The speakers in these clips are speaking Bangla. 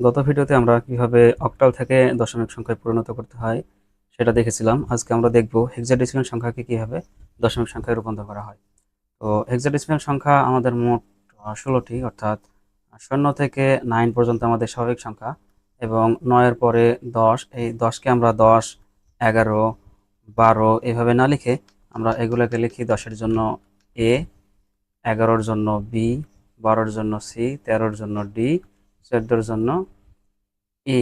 গত ভিডিওতে আমরা কীভাবে অক্টাল থেকে দশমিক সংখ্যায় পরিণত করতে হয় সেটা দেখেছিলাম। আজকে আমরা দেখব হেক্সাডেসিমাল সংখ্যাকে কীভাবে দশমিক সংখ্যায় রূপান্তর করা হয়। তো হেক্সাডেসিমাল সংখ্যা আমাদের মোট ষোলোটি, অর্থাৎ শূন্য থেকে নাইন পর্যন্ত আমাদের স্বাভাবিক সংখ্যা এবং নয়ের পরে দশ, এই দশকে আমরা দশ, এগারো, বারো এভাবে না লিখে আমরা এগুলোকে লিখি দশের জন্য এ এগারোর জন্য বি বারোর জন্য সি তেরোর জন্য ডি চোদ্দোর জন্য ই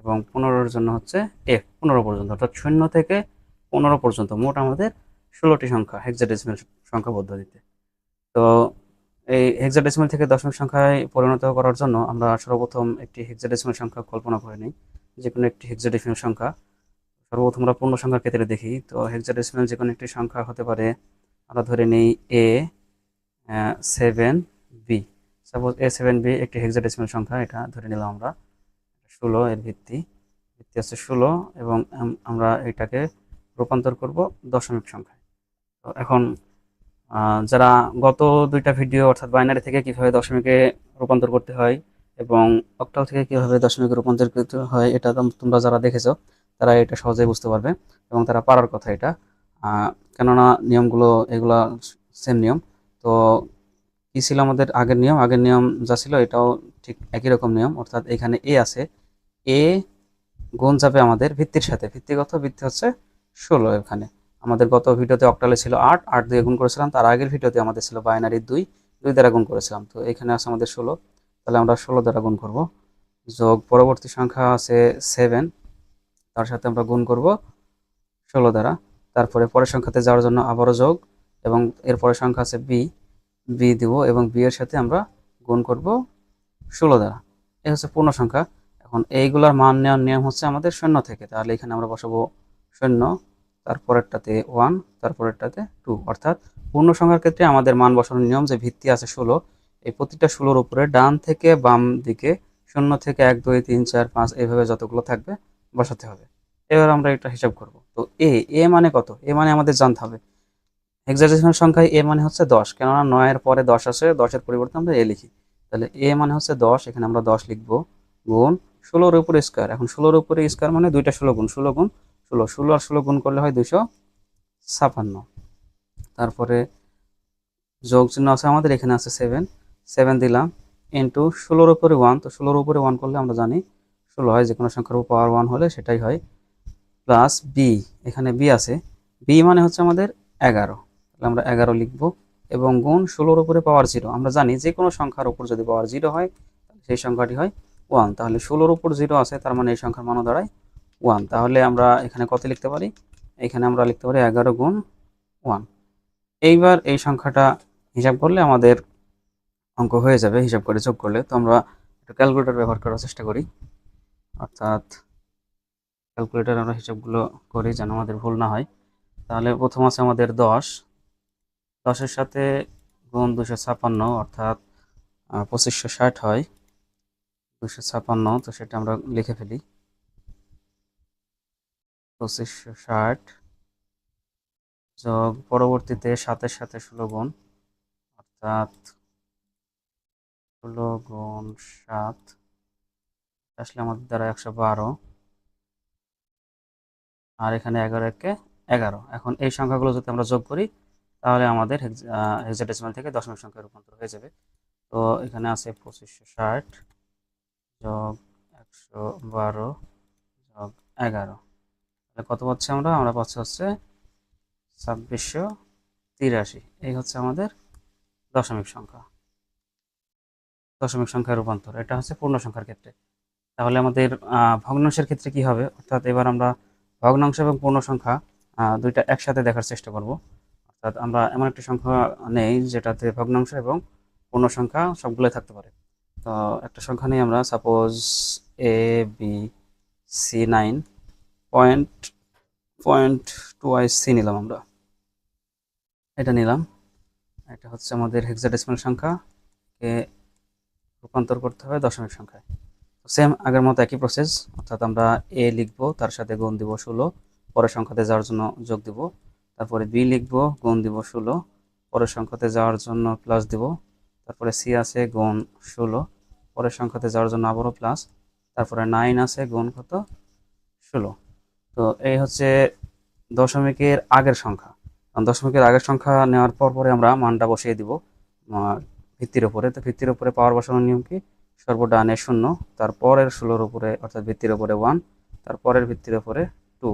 এবং পনেরোর জন্য হচ্ছে এফ পনেরো পর্যন্ত, অর্থাৎ শূন্য থেকে পনেরো পর্যন্ত, মোট আমাদের ষোলোটি সংখ্যা হেক্সাডেসিমাল সংখ্যা পদ্ধতিতে তো এই হেক্সাডেসিমাল থেকে দশমিক সংখ্যায় পরিণত করার জন্য আমরা সর্বপ্রথম একটি হেক্সাডেসিমাল সংখ্যা কল্পনা করে নিই যে কোনো একটি হেক্সাডেসিমাল সংখ্যা। সর্বপ্রথম আমরা পূর্ণ সংখ্যার ক্ষেত্রে দেখি, তো হেক্সাডেসিমাল যে কোনো একটি সংখ্যা হতে পারে, আমরা ধরে নিই A seven B suppose A seven B একটি হেক্সাডেসিমাল সংখ্যা, এটা ধরে নিলাম আমরা ষোলো এর ভিত্তি। ভিত্তি হচ্ছে ষোলো এবং আমরা এটাকে রূপান্তর করব দশমিক সংখ্যায়। তো এখন যারা গত দুইটা ভিডিও অর্থাৎ বাইনারি থেকে কীভাবে দশমিকে রূপান্তর করতে হয় এবং অক্টাল থেকে কীভাবে দশমিকে রূপান্তর করতে হয়, এটা তোমরা যারা দেখেছ, তারা এটা সহজেই বুঝতে পারবে এবং তারা পারার কথা এটা। কেননা নিয়মগুলো এগুলা সেম নিয়ম। তো কি ছিল আমাদের আগের নিয়ম? আগের নিয়ম যা ছিল এটাও ঠিক একই রকম নিয়ম। অর্থাৎ এখানে এ আছে। এ গুণ যাবে আমাদের ভিত্তির সাথে। ভিত্তিগত ভিত্তি হচ্ছে ষোলো এখানে। আমাদের গত ভিডিওতে অক্টালে ছিল আট। আট দিয়ে গুণ করেছিলাম। তার আগের ভিডিওতে আমাদের ছিল বাইনারি দুই। দুই দ্বারা গুণ করেছিলাম। তো এখানে আছে আমাদের ষোলো। তাহলে আমরা ষোলো দ্বারা গুণ করব। যোগ পরবর্তী সংখ্যা আছে সেভেন তার সাথে আমরা গুণ করব ষোলো দ্বারা। তারপরে পরের সংখ্যাতে যাওয়ার জন্য আবারও যোগ এবং এর পরের সংখ্যা আছে বি বি দিব এবং বি এর সাথে আমরা গুণ করব ষোলো দ্বারা। এ হচ্ছে পূর্ণ সংখ্যা। এখন এইগুলার মান নেওয়ার নিয়ম হচ্ছে আমাদের শূন্য থেকে। তাহলে এখানে আমরা বসাবো শূন্য, তারপরেরটাতে ওয়ান, তারপরেরটাতে টু। অর্থাৎ পূর্ণ সংখ্যার ক্ষেত্রে আমাদের মান বসানোর নিয়ম যে ভিত্তি আছে ষোলো, এই প্রতিটা ষোলোর উপরে ডান থেকে বাম দিকে শূন্য থেকে এক, দুই, তিন, চার, পাঁচ এইভাবে যতগুলো থাকবে বসাতে হবে। এবার আমরা এটা হিসাব করব। তো এ এ মানে কত? এ মানে আমাদের জানতে হবে। হেক্সাডেসিমাল সংখ্যায় এ মানে হচ্ছে দশ, কেননা নয়ের পরে দশ আসে, দশের পরিবর্তে আমরা এ লিখি। তাহলে এ মানে হচ্ছে দশ, এখানে আমরা দশ লিখব, গুণ ষোলোর উপরে স্কোয়ার এখন ষোলোর উপরে স্কোয়ার মানে দুইটা ষোলো গুণ ষোলো গুণ ষোলো ষোলো আর ষোলো গুণ করলে হয় দুইশো ছাপান্ন। তারপরে যোগ চিহ্ন আছে আমাদের, এখানে আছে সেভেন সেভেন দিলাম ইন্টু ষোলোর উপরে ওয়ান তো ষোলোর উপরে ওয়ান করলে আমরা জানি ষোলো হয় যে কোনো সংখ্যার উপর পাওয়ার ওয়ান হলে সেটাই হয়। প্লাস বি এখানে বি আছে। বি মানে হচ্ছে আমাদের এগারো। তাহলে আমরা এগারো লিখব এবং গুণ ষোলোর উপরে পাওয়ার জিরো। আমরা জানি যে কোনো সংখ্যার উপর যদি পাওয়ার জিরো হয় সেই সংখ্যাটি হয় ওয়ান। তাহলে ষোলোর উপর জিরো আছে, তার মানে এই সংখ্যার মানও দাঁড়ায় ওয়ান। তাহলে আমরা এখানে কত লিখতে পারি? এখানে আমরা লিখতে পারি এগারো গুণ ওয়ান। এইবার এই সংখ্যাটা হিসাব করলে আমাদের অঙ্ক হয়ে যাবে, হিসাব করে যোগ করলে। তো আমরা একটু ক্যালকুলেটর ব্যবহার করার চেষ্টা করি। অর্থাৎ ক্যালকুলেটর আমরা হিসাবগুলো করি যেন আমাদের ভুল না হয়। তাহলে প্রথম আছে আমাদের দশ। দশের সাথে গুণ দুশো ছাপান্ন অর্থাৎ পঁচিশশো ষাট হয়। দুশো ছাপান্ন তো সেটা আমরা লিখে ফেলি। পঁচিশশো ষাট যোগ পরবর্তীতে সাতের সাথে ষোলো গুণ, অর্থাৎ ষোলো গুণ সাত আসলে আমাদের দ্বারা একশো বারো। আর এখানে এগারো একে এগারো। এখন এই সংখ্যাগুলো যদি আমরা যোগ করি তাহলে আমাদের হেক্সাডেসিমাল থেকে দশমিক সংখ্যায় রূপান্তর হয়ে যাবে। তো এখানে আছে পঁচিশশো ষাট যোগ একশো বারো যোগ এগারো। তাহলে কত পাচ্ছি আমরা? আমরা পাচ্ছি হচ্ছে ছাব্বিশশো তিরাশি। এই হচ্ছে আমাদের দশমিক সংখ্যা। দশমিক সংখ্যার রূপান্তর, এটা হচ্ছে পূর্ণ সংখ্যার ক্ষেত্রে। তাহলে আমাদের ভগ্নাংশের ক্ষেত্রে কি হবে? অর্থাৎ এবার আমরা ভগ্নাংশ এবং পূর্ণ সংখ্যা দুইটা একসাথে দেখার চেষ্টা করব। অর্থাৎ আমরা এমন একটি সংখ্যা নেই যেটাতে ভগ্নাংশ এবং পূর্ণ সংখ্যা সবগুলোই থাকতে পারে। তো একটা সংখ্যা নিয়ে আমরা suppose A B C nine point point two I C নিলাম আমরা। এটা নিলাম। এটা হচ্ছে আমাদের হেক্সাডেসিমাল সংখ্যা। কে রূপান্তর করতে হবে দশমিক সংখ্যায়। সেম আগের মতো একই প্রসেস অর্থাৎ আমরা এ লিখব, তার সাথে গুণ দিব ষোলো, পরের সংখ্যাতে যাওয়ার জন্য যোগ দিব তারপরে বি লিখব, গুণ দিব ষোলো। পরের সংখ্যাতে যাওয়ার জন্য প্লাস দিব। তারপরে সি আছে, গুণ ষোলো। পরের সংখ্যাতে যাওয়ার জন্য আবারও প্লাস তারপরে নাইন আছে, গুণ কত? ষোলো। তো এই হচ্ছে দশমিকের আগের সংখ্যা। দশমিকের আগের সংখ্যা নেওয়ার পর পরে আমরা মানটা বসিয়ে দিব। ভিত্তির উপরে। তো ভিত্তির উপরে পাওয়ার বসানোর নিয়ম কি? সর্বডানে শূন্য, তারপরের ষোলোর উপরে, অর্থাৎ ভিত্তির উপরে ওয়ান তারপরের ভিত্তির উপরে টু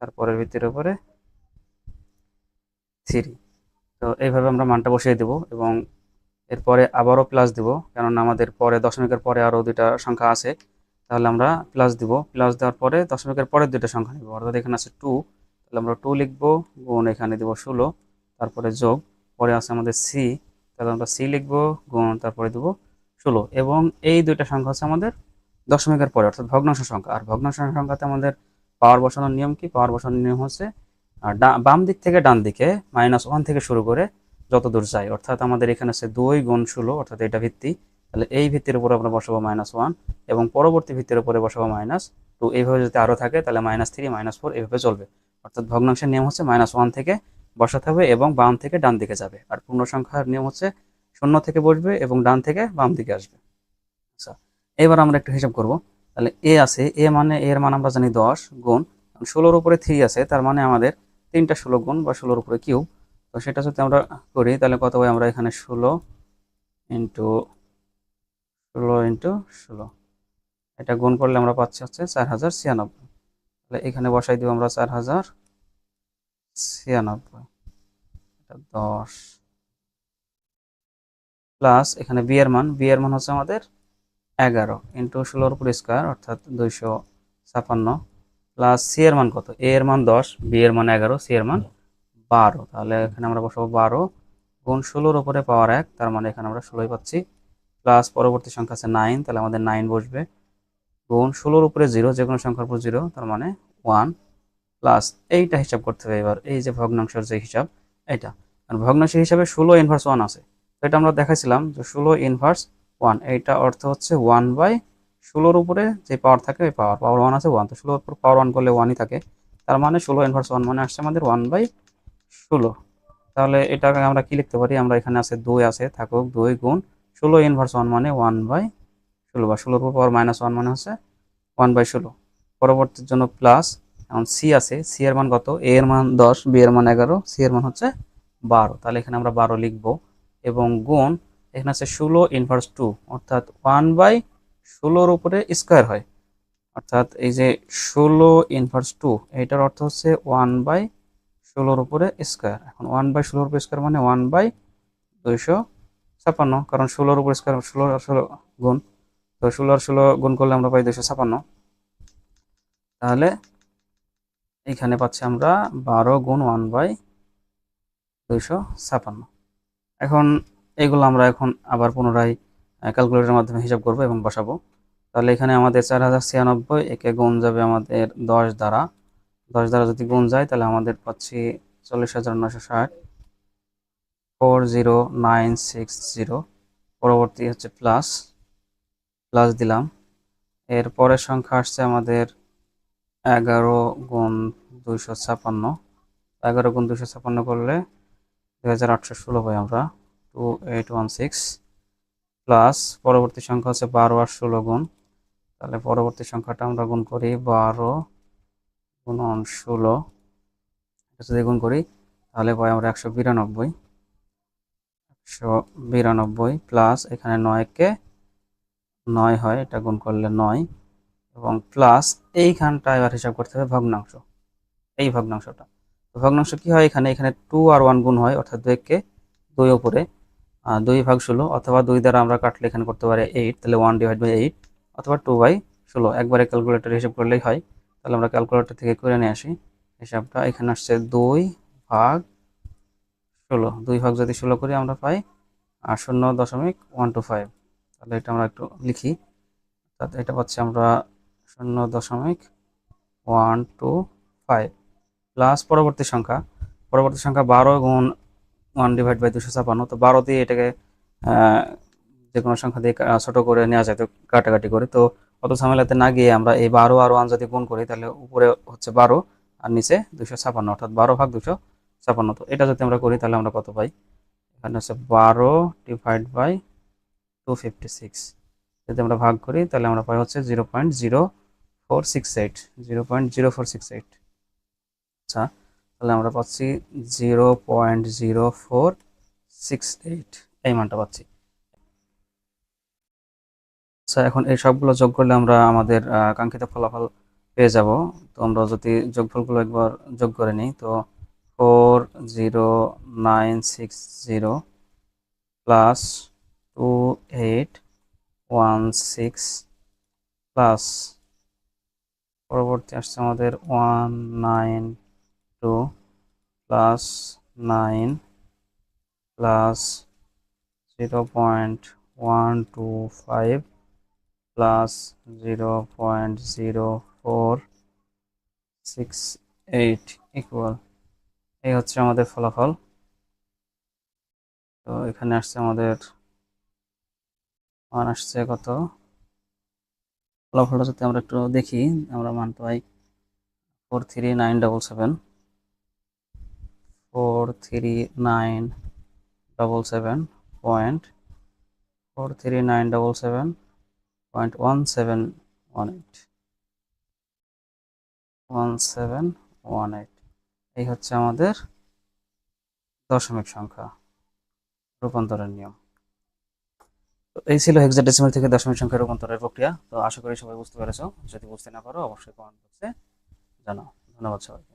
তারপরের ভিত্তির উপরে থ্রি। তো এইভাবে আমরা মানটা বসিয়ে দেব এবং এরপরে আবারও প্লাস দিব, কেননা আমাদের পরে দশমিকের পরে আরও দুইটা সংখ্যা আছে। তাহলে আমরা প্লাস দিব। প্লাস দেওয়ার পরে দশমিকের পরের দুইটা সংখ্যা নিব। অর্থাৎ এখানে আছে টু তাহলে আমরা টু লিখব, গুণ এখানে দিব ষোলো, তারপরে যোগ। পরে আছে আমাদের সি তাহলে আমরা সি লিখব, গুণ তারপরে দেবো ষোলো। এবং এই দুইটা সংখ্যা হচ্ছে আমাদের দশমিকের পরে, অর্থাৎ ভগ্নাংশ সংখ্যা। আর ভগ্নাংশ সংখ্যাতে আমাদের পাওয়ার বসানোর নিয়ম কি? পাওয়ার বসানোর নিয়ম হচ্ছে আর বাম দিক থেকে ডান দিকে মাইনাস ওয়ান থেকে শুরু করে যত দূর যায়, অর্থাৎ আমাদের এখানে আছে দুই গুণ ষোলো, অর্থাৎ এটা ভিত্তি, তাহলে এই ভিত্তির উপরে আমরা বসাবো মাইনাস ওয়ান এবং পরবর্তী ভিত্তির উপরে বসাবো মাইনাস টু এইভাবে যদি আরও থাকে, তাহলে মাইনাস থ্রি মাইনাস ফোর এইভাবে চলবে। অর্থাৎ ভগ্নাংশের নিয়ম হচ্ছে মাইনাস ওয়ান থেকে বসাতে হবে এবং বাম থেকে ডান দিকে যাবে। আর পূর্ণ সংখ্যার নিয়ম হচ্ছে শূন্য থেকে বসবে এবং ডান থেকে বাম দিকে আসবে। আচ্ছা এবার আমরা একটু হিসাব করব। তাহলে এ আছে এ মানে এর মান আমরা জানি দশ গুণ। ষোলোর উপরে থ্রি আছে, তার মানে আমাদের তিনটা ষোলো গুণ বা ষোলোর উপরে কিউব তো সেটা যদি আমরা করি, তাহলে কত হয়? আমরা এখানে ষোলো ইন্টু ষোলো ইন্টু ষোলো। এটা গুণ করলে আমরা পাচ্ছি হচ্ছে চার হাজার ছিয়ানব্বই। তাহলে এখানে বসাই দিব আমরা চার হাজার ছিয়ানব্বই। এটা দশ। প্লাস এখানে বিয়ের মান বিয়ের মান হচ্ছে আমাদের এগারো ইন্টু ষোলোর উপর স্কোয়ার, অর্থাৎ দুইশো ছাপান্ন। প্লাস সি এর মান কত? এ এর মান দশ বি এর মান এগারো সি এর মান বারো। তাহলে এখানে আমরা বসাবো বারো গুণ ষোলোর উপরে পাওয়ার এক, তার মানে এখানে আমরা ষোলোই পাচ্ছি। প্লাস পরবর্তী সংখ্যা আছে নাইন তাহলে আমাদের নাইন বসবে। গুণ ষোলোর উপরে জিরো যে কোনো সংখ্যার উপর জিরো তার মানে ওয়ান প্লাস এইটা হিসাব করতে হবে এবার, এই যে ভগ্নাংশের যে হিসাব এটা আর ভগ্নাংশের হিসাবে ষোলো ইনভার্স ওয়ান আছে। তো এটা আমরা দেখাইছিলাম যে ষোলো ইনভার্স ওয়ান এইটা অর্থ হচ্ছে ওয়ান বাই ষোলোর উপরে যে পাওয়ার থাকে ওই পাওয়ার পাওয়ার ওয়ান আছে ওয়ান তো ষোলোর উপর পাওয়ার ওয়ান করলে ওয়ানই থাকে। তার মানে ষোলো ইনভার্স ওয়ান মানে আসছে আমাদের ওয়ান বাই ষোলো। তাহলে এটাকে আমরা কি লিখতে পারি? আমরা এখানে আছে দুই আছে, থাকুক দুই গুণ ষোলো ইনভার্স ওয়ান মানে ওয়ান বাই ষোলো বা ষোলোর উপর পাওয়ার মাইনাস ওয়ান মানে হচ্ছে ওয়ান বাই ষোলো। পরবর্তীর জন্য প্লাস এখন সি আছে সি এর মান কত? এ এর মান দশ বি এর মান এগারো সি এর মান হচ্ছে বারো। তাহলে এখানে আমরা বারো লিখব। এবং গুণ, এখানে আছে ষোলো ইনভার্স টু অর্থাৎ ওয়ান বাই ষোলোর উপরে স্কোয়ার হয়। অর্থাৎ এই যে ষোলো ইনভার্স টু এইটার অর্থ হচ্ছে ওয়ান বাই ষোলোর উপরে স্কোয়ার এখন ওয়ান বাই ষোলোর উপরে স্কোয়ার মানে ওয়ান বাই দুইশো ছাপান্ন কারণ ষোলোর উপর স্কোয়ার ষোলো আর ষোলো গুণ। তো ষোলো আর ষোলো গুণ করলে আমরা পাই দুইশো ছাপান্ন তাহলে এইখানে পাচ্ছি আমরা বারো গুণ ওয়ান বাই দুইশো ছাপান্ন এখন এগুলো আমরা এখন আবার পুনরায় ক্যালকুলেটরের মাধ্যমে হিসাব করব এবং বসাবো। তাহলে এখানে আমাদের চার হাজার ছিয়ানব্বই, একে গুণ যাবে আমাদের দশ দ্বারা। দশ দ্বারা যদি গুণ যায়, তাহলে আমাদের পাচ্ছি চল্লিশ হাজার নশো ষাট। Four zero nine six zero. পরবর্তী হচ্ছে প্লাস প্লাস দিলাম। এর পরের সংখ্যা আসছে আমাদের এগারো গুণ দুইশো ছাপান্ন। এগারো গুণ দুইশো ছাপান্ন করলে দুই হাজার আটশো ষোলো পাই আমরা। Two eight one six plus পরবর্তী সংখ্যা হচ্ছে বারো আর ষোলো গুণ। তাহলে পরবর্তী সংখ্যাটা আমরা গুণ করি বারো গুণন ষোলো। যদি গুণ করি, তাহলে পাই আমরা একশো বিরানব্বই। একশো বিরানব্বই প্লাস এখানে নয়কে নয় হয়, এটা গুণ করলে নয়। এবং প্লাস এইখানটা এবার হিসাব করতে হবে ভগ্নাংশ। এই ভগ্নাংশটা। ভগ্নাংশ কি হয় এখানে? এখানে টু আর ওয়ান গুণ হয়, অর্থাৎ দুইকে দুই ওপরে। দুই ভাগ ষোলো অথবা দুই দ্বারা আমরা কাটলে এখানে করতে পারি এইট তাহলে ওয়ান ডিভাইড বাই এইট অথবা টু বাই ষোলো। একবারে ক্যালকুলেটর হিসাব করলেই হয়। তাহলে আমরা ক্যালকুলেটর থেকে করে নিয়ে আসি। হিসাবটা এখানে আসছে দুই ভাগ ষোলো। দুই ভাগ যদি ষোলো করি আমরা পাই আর শূন্য দশমিক ওয়ান টু ফাইভ তাহলে এটা আমরা একটু লিখি। অর্থাৎ এটা পাচ্ছি আমরা শূন্য দশমিক ওয়ান টু ফাইভ প্লাস পরবর্তী সংখ্যা। পরবর্তী সংখ্যা বারো গুণ ওয়ান ডিভাইড বাই দুশো ছাপান্ন। তো বারো দিয়ে এটাকে যে কোনো সংখ্যা দিয়ে ছোট করে নেওয়া যায়, তো কাটাকাটি করে। তো অত ঝামেলাতে না গিয়ে আমরা এই বারো আর ওয়ান যদি গুণ করি, তাহলে উপরে হচ্ছে বারো আর নিচে দুশো ছাপান্ন, অর্থাৎ বারো ভাগ দুশো ছাপান্ন। তো এটা যদি আমরা করি, তাহলে আমরা কত পাই? এখানে হচ্ছে বারো divide by two fifty six যদি আমরা ভাগ করি, তাহলে আমরা পাই হচ্ছে zero point zero four six eight zero point zero four six eight আচ্ছা তাহলে আমরা পাচ্ছি zero point zero four six eight এই মানটা পাচ্ছি। আচ্ছা এখন এই সবগুলো যোগ করলে আমরা আমাদের কাঙ্ক্ষিত ফলাফল পেয়ে যাব। তো আমরা যদি যোগফলগুলো একবার যোগ করে নিই, তো four zero nine six zero plus two eight one six plus পরবর্তী আসছে আমাদের one nine two plus nine plus zero point one two five plus zero point zero four six eight equal এই হচ্ছে আমাদের ফলাফল। তো এখানে আসছে আমাদের মান আসছে কত? ফলাফলটা যদি আমরা একটু দেখি, আমরা মান পাই four three nine double seven four three nine double seven point four three nine double seven point one seven one eight one seven one eight এই হচ্ছে আমাদের দশমিক সংখ্যা, রূপান্তরের নিয়ম। তো এই ছিল হেক্সাডেসিমাল থেকে দশমিক সংখ্যা রূপান্তরের প্রক্রিয়া। তো আশা করি সবাই বুঝতে পেরেছ। যদি বুঝতে না পারো, অবশ্যই কমেন্ট বক্সে জানাও। ধন্যবাদ সবাইকে।